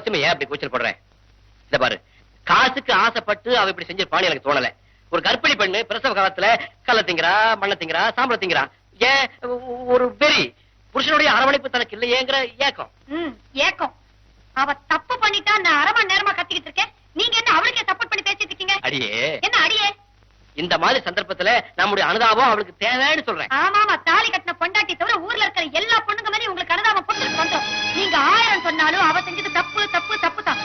அனாவசியமா ஏன் அப்படி கூச்சல் போடுறேன்? இந்த பாரு. காசுக்கு ஆசைப்பட்டு அவ இப்படி செஞ்சிருப்பான்னு எனக்கு தோணல. ஒரு கர்ப்பிணி பெண்ணு பிரசவ காலத்துல கள்ள திங்கிறா மண்ண திங்கிறா சாம்பல திங்கிறா. ஏன்? ஒரு வெறி. புருஷனுடைய அரவணைப்பு தனக்கு இல்லையேங்கிற ஏக்கம். ம் ஏக்கம். அவ தப்பு பண்ணிட்டா நான் அரை மணி நேரமா கத்திக்கிட்டு இருக்கேன். நீங்க என்ன அவளுக்கே சப்போர்ட் பண்ணி பேசிட்டு இருக்கீங்க? அடியே. என்ன அடியே? இந்த மாதிரி சந்தர்ப்பத்துல நம்முடைய அனுதாபம் அவளுக்கு தேவைன்னு சொல்றேன். ஆமாமா தாலி கட்டின பொண்டாட்டி தவிர ஊர்ல இருக்கிற எல்லா பொண்ணுங்க மாதிரி உங்களுக்கு அனுதாபம் கொடுத்துட்டு வந்தோம். நீங்க ஆயிரம் சொன்னாலும் அவ செஞ்சது தப்பு தப்பு தப்பு தான்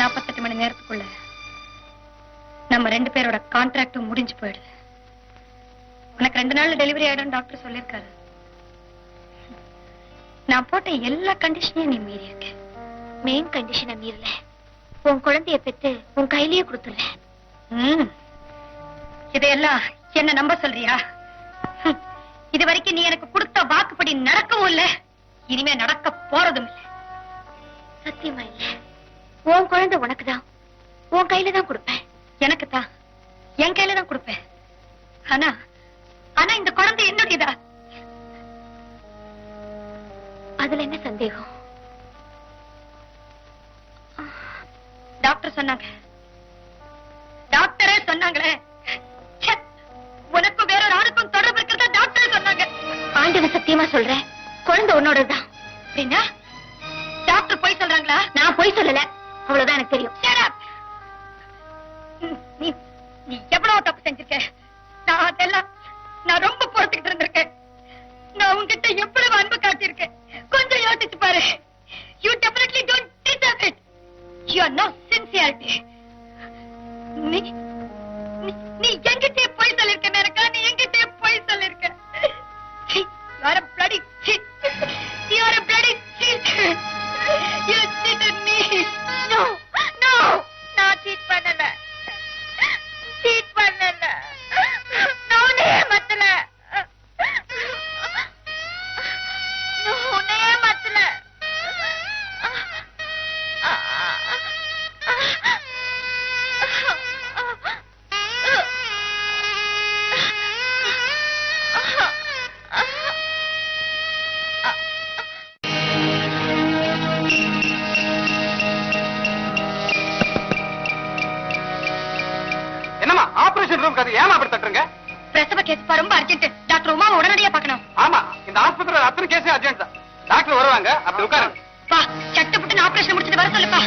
நாற்பத்தெட்டு மணி நேரத்துக்குள்ள நம்ம ரெண்டு பேரோட கான்ட்ராக்டும் முடிஞ்சு போயிடுது. உனக்கு ரெண்டு நாள்ல டெலிவரி ஆயிடும் டாக்டர் சொல்லிருக்காரு நான் போட்ட எல்லா கண்டிஷனையும் நீ மீறி இருக்க. மெயின் கண்டிஷனை மீறல. உன் குழந்தைய பெத்து உன் கையிலேயே கொடுத்துடல. ம். இதையெல்லாம் என்ன நம்ப சொல்றியா. இது வரைக்கும் நீ எனக்கு கொடுத்த வாக்குப்படி நடக்கவும் இல்ல. இனிமே நடக்க போறதும் இல்ல. சத்தியமா இல்ல. உன் குழந்தை உனக்குதான். உன் கையில தான் கொடுப்பேன். எனக்கு தான் என் கையில தான் கொடுப்பேன். ஆனா ஆனா இந்த குழந்தை என்னுடையதா? அதுல என்ன சந்தேகம்? டாக்டர் சொன்னாங்க. டாக்டரே சொன்னாங்களே. உனக்கும் வேற ஒரு ஆணுக்கும் தொடர்பு இருக்கிறதா டாக்டரே சொன்னாங்க. ஆண்டவன் சத்தியமா சொல்றேன் குழந்தை உன்னோடதுதான். டாக்டர் போய் சொல்றாங்களா? நான் பொய் சொல்லல அவ்வளவுதான் எனக்கு தெரியும். நீ நீ எவ்வளவு தப்பு செஞ்சிருக்க? நான் அதெல்லாம் நான் ரொம்ப பொறுத்துக்கிட்டு இருந்திருக்கேன். நான் உன்கிட்ட எவ்வளவு அன்பு காட்டியிருக்கேன்? கொஞ்சம் யோசிச்சு பாரு. You definitely don't deserve it you are no sincerity நீ நீ- நீ போய் சொல்லிருக்க நீ எங்கிட்டே போய் சொல்லிருக்க. வர அப்படி உட்காருங்க பா சட்டு புட்டு ஆபரேஷன் முடிச்சிட்டு வர சொல்லுப்பா.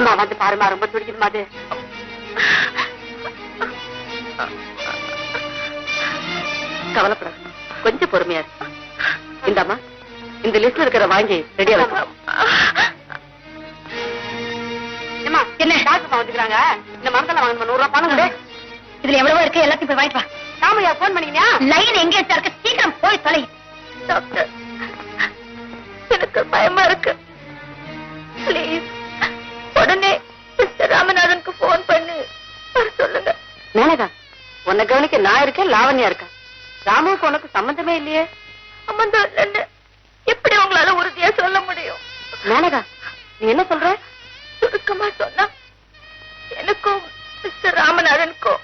ஏமா வந்து பாருமா ரொம்ப துடிக்குதுமா அது. கவலைப்படாத கொஞ்சம் பொறுமையா இரு. இந்தாம்மா இந்த லிஸ்ட்ல இருக்கிற வாங்கி ரெடியா என்ன? டாக்டர் வந்துக்கிறாங்க. இந்த மருந்தெல்லாம் வாங்கணும்? நூறு ரூபாய் பணம் இதுல எவ்வளவோ இருக்கு எல்லாத்தையும் போய் வாங்கிட்டு வா. ராமையா போன் பண்ணீங்க லைன் எங்க இருக்கு? சீக்கிரம் போய் தொலை. டாக்டர் எனக்கு பயமா இருக்கு. ப்ளீஸ் மேனகா உன்னை கவனிக்க நான் இருக்கேன் லாவண்யா இருக்கா? ராமுவுக்கு உனக்கு சம்பந்தமே இல்லையே? சம்பந்தம் இல்லைன்னு எப்படி உங்களால உறுதியா சொல்ல முடியும்? மேனகா நீ என்ன சொல்ற? சுருக்கமா சொன்னா எனக்கும் மிஸ்டர் ராமநாதனுக்கும்.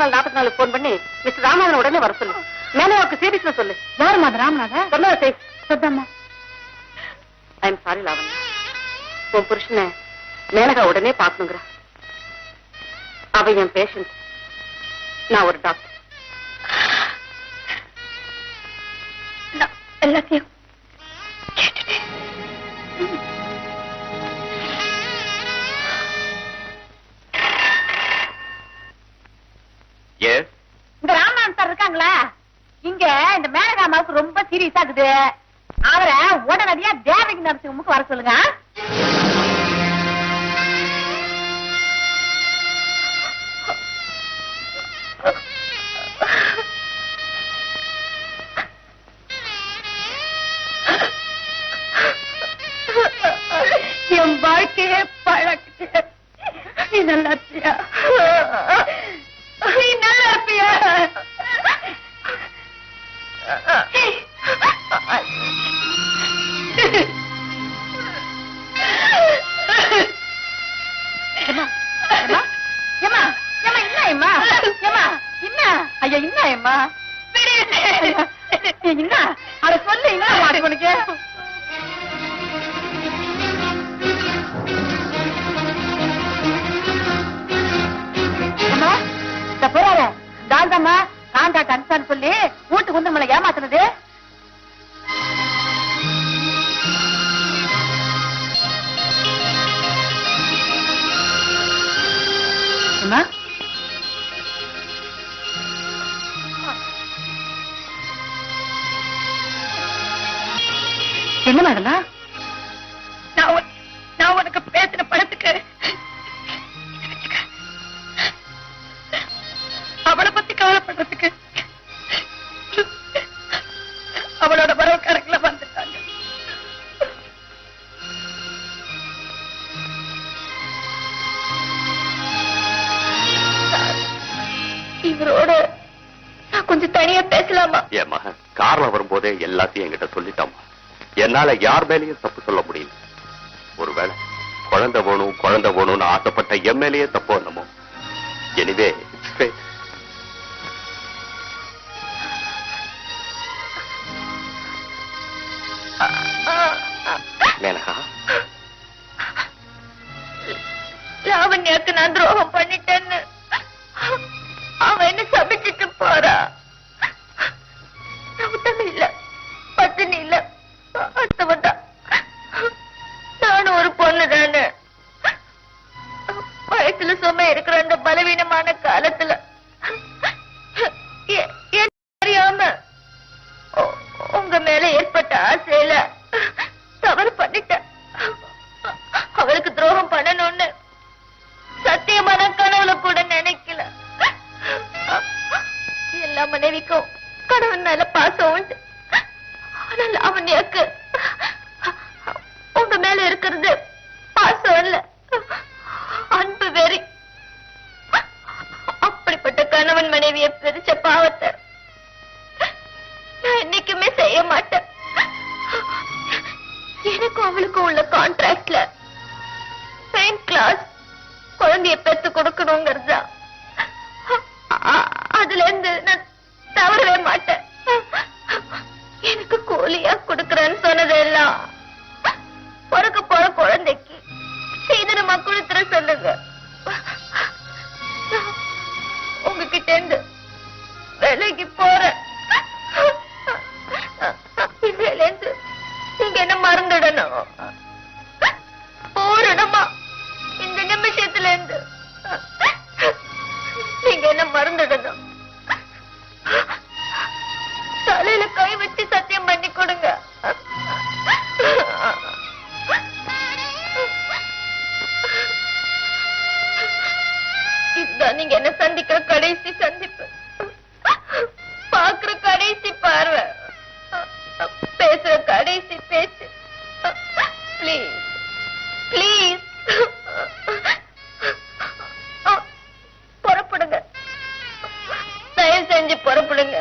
நாற்பத்தி நாலு நாற்பத்தி நாலு போன் பண்ணி மிஸ்டர் ராமநாதன் உடனே வர சொல்லு. மேனகாவுக்கு சீரியஸ்ல சொல்லு. யாருமா அது ராமநாதா? சொல்லாதே சொத்தம்மா. I am sorry Lavanya. உன் புருஷனை மேனகா உடனே பாக்கணுங்கிற அவ என் பேஷண்ட் நான் ஒரு டாக்டர் எல்லாத்தையும் எஸ் இந்த ராமநாதன் சார் இருக்காங்களா? இங்க இந்த மேனகா அம்மாவுக்கு ரொம்ப சீரியஸா இருக்குது. அவரை உடனடியா தேவகி நரசிம்முக்கு வர சொல்லுங்க என் வாழ்க்கையே பழக்கிட்டேன் நீ நல்லா என்ன என்ன? ஐயா, என்ன ஏம்மா? என்ன? அட சொல்லு, என்ன உனக்கு? என்ன மேடம் நான் உன்- நான் உனக்கு பேசின படத்துக்கு அவளை பத்தி கவலைப்படுறதுக்கு அவளோட வரவுக்காரங்கள வந்துட்டாங்க. இவரோட நான் கொஞ்சம் தனியா பேசலாமா? மகன் கார்ல வரும்போதே எல்லாத்தையும் என்கிட்ட சொல்லிட்டாமா என்னால யார் மேலேயும் தப்பு சொல்ல முடியல. ஒருவேளை குழந்தை வேணும் குழந்தை வேணும்னு ஆசைப்பட்ட என் மேலேயே தப்பு என்னமோ எனிவே மேனகா? லாவண்யாக்கு நான் துரோகம் பண்ணிட்டேன்னு. எனக்கும் அவளுக்கும் உள்ள கான்ட்ராக்ட்ல செயின்ட் கிளாஸ் குழந்தைய பெத்து கொடுக்கணுங்கிறது? அதுல இருந்து நான் தவறவே மாட்டேன். எனக்கு கூலியா கொடுக்கறேன்னு சொன்னதெல்லாம் பிறக்க போற குழந்தைக்கு சீதனமா கொடுத்துற சொல்லுங்க. உங்ககிட்ட இருந்து விலைக்கு போ இதுதான் நீங்க என்ன சந்திக்கிற கடைசி சந்திப்பு? பாக்குற கடைசி பார்வை. பேசுற கடைசி பேச்சு. பிளீஸ் புறப்படுங்க. தயவு செஞ்சு புறப்படுங்க.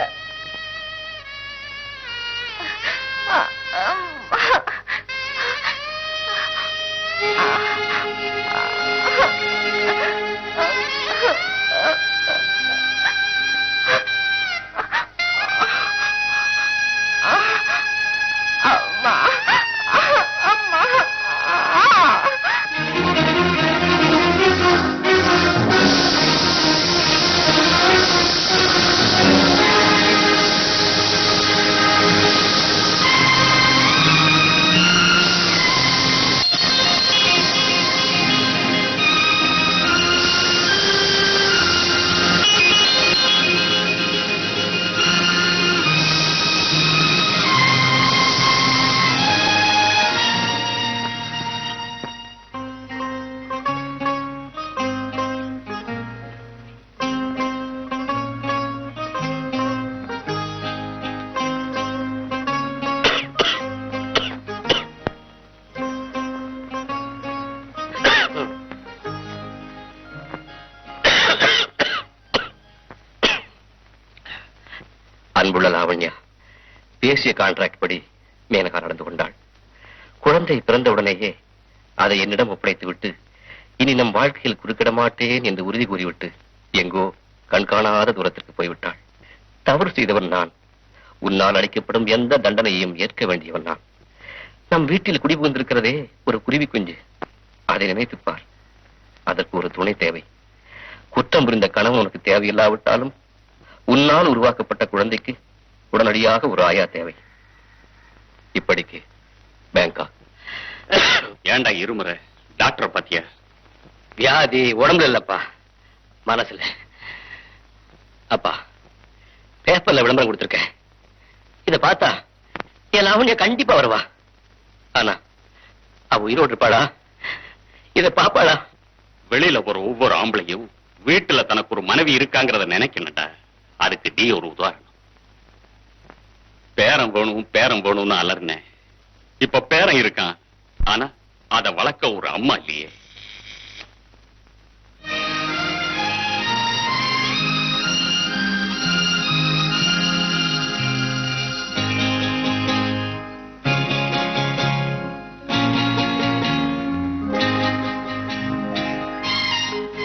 பேசிய கான்ட்ராக்ட் படி மேனகா நடந்து கொண்டாள். குழந்தை பிறந்தவுடனேயே அதை என்னிடம் ஒப்படைத்து விட்டு இனி நம் வாழ்க்கையில் குறுக்கிட மாட்டேன் என்று உறுதி கூறிவிட்டு எங்கோ கண்காணாத தூரத்திற்கு போய்விட்டாள். தவறு செய்தவன் நான். உன்னால் அளிக்கப்படும் எந்த தண்டனையையும் ஏற்க வேண்டியவன் நான். நம் வீட்டில் குடிபுகுந்திருக்கிறதே ஒரு குருவி குஞ்சு. அதை நினைத்துப்பார். அதற்கு ஒரு துணை தேவை. குற்றம் புரிந்த கணவன் உனக்கு தேவையில்லாவிட்டாலும் உன்னால் உருவாக்கப்பட்ட குழந்தைக்கு உடனடியாக ஒரு ஆயா தேவை. இப்படிக்கு பேங்கா. ஏன்டா இருமுறை? டாக்டர் பாத்தியா வியாதி உடம்புல இல்லப்பா. மனசுல. அப்பா பேப்பர்ல விளம்பரம் கொடுத்திருக்கேன். இத பார்த்தா என் லாவண்யா கண்டிப்பா வருவா. ஆனா அவ உயிரோடு இருப்பாளா? இத பாப்பாளா வெளியில போற ஒவ்வொரு ஆம்பளையும் வீட்டுல தனக்கு ஒரு மனைவி இருக்காங்கிறத நினைக்கணும்டா. அதுக்கு நீ ஒரு உதாரணம். பேரம் வேணும் பேரம் வேணும்னு அலர்னேன் இப்ப பேரன் இருக்கான். ஆனா அத வளர்க்க ஒரு அம்மா இல்லையே.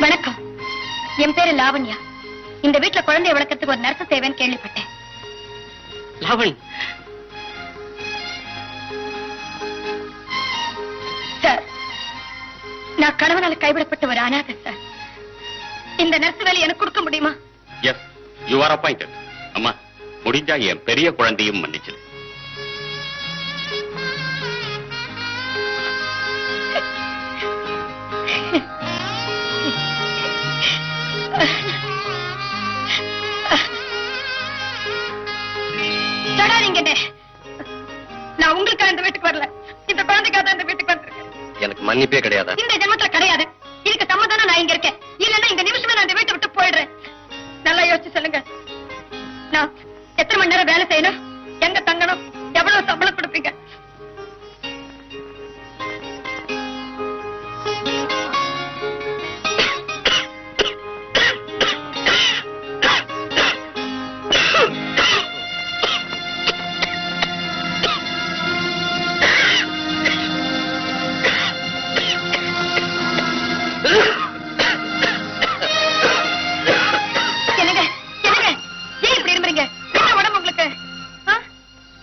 வணக்கம். என் பேரு லாவண்யா. இந்த வீட்டுல குழந்தைய வளர்க்கறதுக்கு ஒரு நர்ஸ் தேவைன்னு கேள்விப்பட்டேன். லவன் சார் நான் கணவனால கைவிடப்பட்ட ஒரு அனாதை சார். இந்த நர்ஸ் வேலை எனக்கு கொடுக்க முடியுமா? எஸ் யூ ஆர் அப்பாயிண்டட் அம்மா முடிஞ்சா என் பெரிய குழந்தையும் மன்னிச்சிரு. மன்னிப்பே கிடையாதா. இந்த கிடையாது